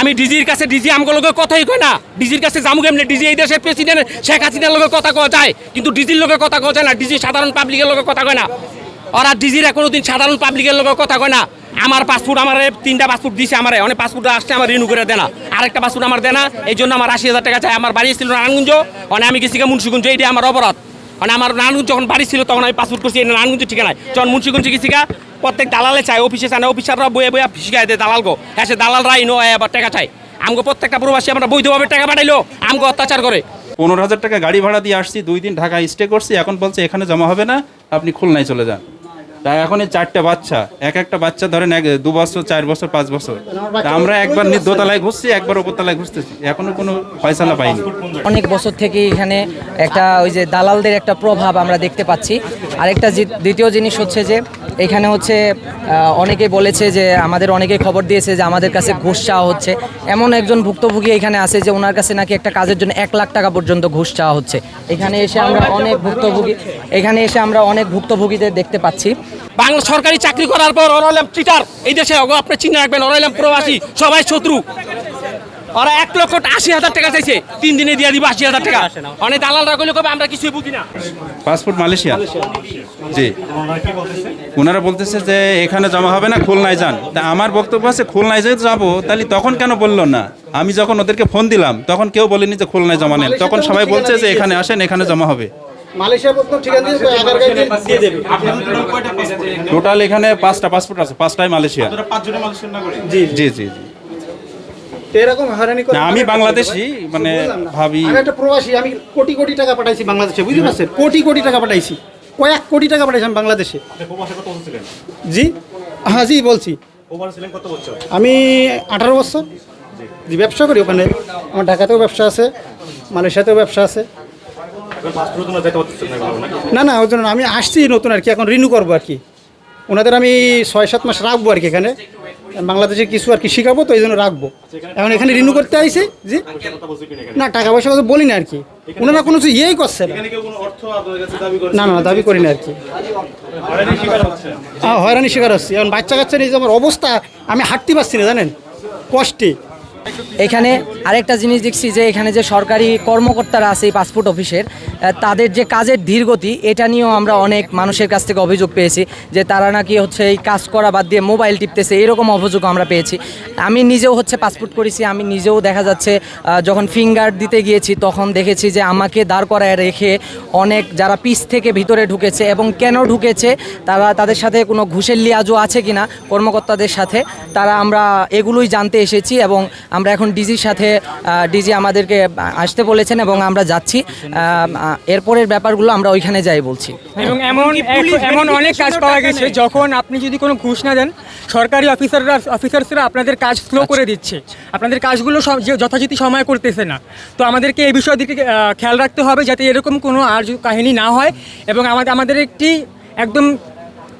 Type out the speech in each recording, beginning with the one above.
আমি ডিজির কাছে ডিজি আমগুলো লোকের কথাই কয় না। ডিজির কাছে জামু কেমনে ডিজি এই দেশের প্রেসিডেন্ট শেখ হাসিনার লোকের কথা কওয়া যায়। কিন্তু ডিজির লোকের কথা কওয়া যায় না, ডিজি সাধারণ পাবলিকের লোকের কথা কয় না। ওরা ডিজিরা কোনোদিন সাধারণ পাবলিকের লোকের কথা কয় না। আমার পাসপোর্ট আমার তিনটা পাসপোর্ট দিছে আমার, অনেক পাসপোর্ট আসছে আমার রিনিউ করে দেনা। আরেকটা পাসপোর্ট আমার দেনা এই জন্য আমার আশি হাজার টাকা চাই। আমার বাড়ি ছিল নারায়ণগঞ্জ মানে আমি গেছি মুন্সিগঞ্জ এইটা আমার অপরাধ। মানে আমার নানুন যখন বাড়ি ছিল, তখন আমি পাসপোর্ট করছি। এই নানগুঞ্জ ঠিকানায়? যখন মুন্সিগঞ্জ গেছি প্রত্যেক দালালে চায়, অফিসে চায় না, অফিসাররা বয়ে বয়ে শিখাই দেয়, দালাল গো। হ্যাঁ সে দালাল রাই নয় আবার টাকা চাই আমগো প্রত্যেকটা প্রবাসী আমরা বৈধভাবে টাকা পাঠাইলো। আমগো অত্যাচার করে। পনেরো হাজার টাকা গাড়ি ভাড়া দিয়ে আসছি, দুই দিন ঢাকা স্টে করছি, এখন বলছে এখানে জমা হবে না, আপনি খুলনায় চলে যান। তা এখন এই চারটে বাচ্চা। এক একটা বাচ্চা ধরেন এক দু বছর চার বছর পাঁচ বছর। তা আমরা একবার দোতলায় ঘুরছি একবার উপরতলায় ঘুরতেছি। এখনও কোনো ফয়সালা পাইনি। অনেক বছর থেকে এখানে একটা ওই যে দালালদের একটা প্রভাব আমরা দেখতে পাচ্ছি। আরেকটা জি- দ্বিতীয় জিনিস হচ্ছে যে এখানে হচ্ছে অনেকে বলেছে যে, আমাদের অনেকে খবর দিয়েছে যে আমাদের কাছে ঘুষ চাওয়া হচ্ছে। এমন একজন ভুক্তভোগী এখানে আছে যে ওনার কাছে নাকি একটা কাজের জন্য এক লাখ টাকা পর্যন্ত ঘুষ চাওয়া হচ্ছে। এখানে এসে আমরা অনেক ভুক্তভোগী, এখানে এসে আমরা অনেক ভুক্তভোগীদের দেখতে পাচ্ছি। বাংলা সরকারি চাকরি করার পর হলাম চিটার এই দেশে আপনি চিনে রাখবেন, ওরা প্রবাসী, সবাই শত্রু। ওরা এক লক্ষ আশি হাজার টাকা চাইছে। তিন দিনে দিয়ে দিব আশি হাজার টাকা। অনেক দালালরা কইলে কবে আমরা কিছুই বুঝি না। Passport Malaysia? জি। ওনারা বলতেছে? যে এখানে জমা হবে না খুলনায় যান। তা আমার বক্তব্য আছে খুলনায় যেহেতু যাব তাহলে তখন কেন বলল না? আমি যখন ওদেরকে ফোন দিলাম তখন কেউ বলেনি যে খুলনায় জমা নেন। তখন সবাই বলছে যে এখানে আসেন এখানে জমা হবে। টোটাল এখানে পাঁচটা পাসপোর্ট আছে পাঁচটাই মালয়েশিয়া। জি জি জি। এরকম হয়রানি করে আমি বাংলাদেশি মানে ভাবি আমি একটা প্রবাসী আমি কোটি কোটি টাকা পাঠাইছি বাংলাদেশে বুঝতে পারছেন? কোটি কোটি টাকা পাঠাইছি। কয়েক কোটি টাকা পাঠাইছি আমি বাংলাদেশে। জি? হ্যাঁ জি বলছি। আমি আঠারো বছর। জি। ব্যবসা করি ওখানে। আমার ঢাকাতেও ব্যবসা আছে মালয়েশিয়াতেও ব্যবসা আছে। না না ওই জন্য আমি আসছি নতুন আর কি এখন রিনিউ করব আর কি। ওনাদের আমি ছয় সাত মাস রাখব আর কি এখানে। বাংলাদেশে কিছু আর কি শিখাবো তো এই জন্য রাখব। এখন এখানে রিনিউ করতে আইছে যে না টাকা পয়সা কথা বলি না আর কি। ওনারা কোনো কিছু ইয়েই করছে না। না না দাবি করি না আর কি। হ্যাঁ হয়রানি শিকার হচ্ছে। এখন বাচ্চা কাচ্চা নিয়ে যে আমার অবস্থা আমি হাঁটতে পারছি না জানেন? কষ্টে। এখানে আরেকটা জিনিস দেখছি যে এখানে যে সরকারি কর্মকর্তারা আছে এই পাসপোর্ট অফিসের তাদের যে কাজের ধীরগতি, এটা নিয়েও আমরা অনেক মানুষের কাছ থেকে অভিযোগ পেয়েছি যে তারা নাকি হচ্ছে এই কাজ করা বাদ দিয়ে মোবাইল টিপতেছে, এরকম অভিযোগ আমরা পেয়েছি। আমি নিজেও হচ্ছে পাসপোর্ট করেছি, আমি নিজেও দেখা যাচ্ছে যখন ফিঙ্গার দিতে গিয়েছি তখন দেখেছি যে আমাকে দাঁড় করায় রেখে অনেক যারা পিস থেকে ভিতরে ঢুকেছে এবং কেন ঢুকেছে, তারা তাদের সাথে কোনো ঘুষের লিয়াজও আছে কিনা, কর্মকর্তাদের সাথে, তারা আমরা এগুলোই জানতে এসেছি এবং আমরা এখন ডিজির সাথে ডিজি আমাদেরকে আসতে বলেছেন এবং আমরা যাচ্ছি। এরপরের ব্যাপারগুলো আমরা ওইখানে যাই বলছি। এবং এমন এমন অনেক কাজ পাওয়া গেছে যখন আপনি যদি কোনো ঘুষ না দেন সরকারি অফিসাররা অফিসার্সরা আপনাদের কাজ স্লো করে দিচ্ছে। আপনাদের কাজগুলো সব- যে যথাযথ সময় করতেছে না। তো আমাদেরকে এই বিষয়ের দিকে খেয়াল রাখতে হবে যাতে এরকম কোনো আর কাহিনী না হয় এবং আমাদের আমাদের একটি একদম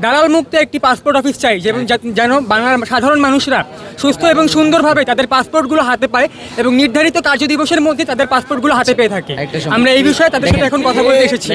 দালাল মুক্ত একটি পাসপোর্ট অফিস চাই যেমন যেন বাংলার সাধারণ মানুষরা সুস্থ এবং সুন্দরভাবে তাদের পাসপোর্টগুলো হাতে পায় এবং নির্ধারিত কার্যদিবসের মধ্যে তাদের পাসপোর্টগুলো হাতে পেয়ে থাকে। আমরা এই বিষয়ে তাদের সাথে এখন কথা বলতে এসেছি।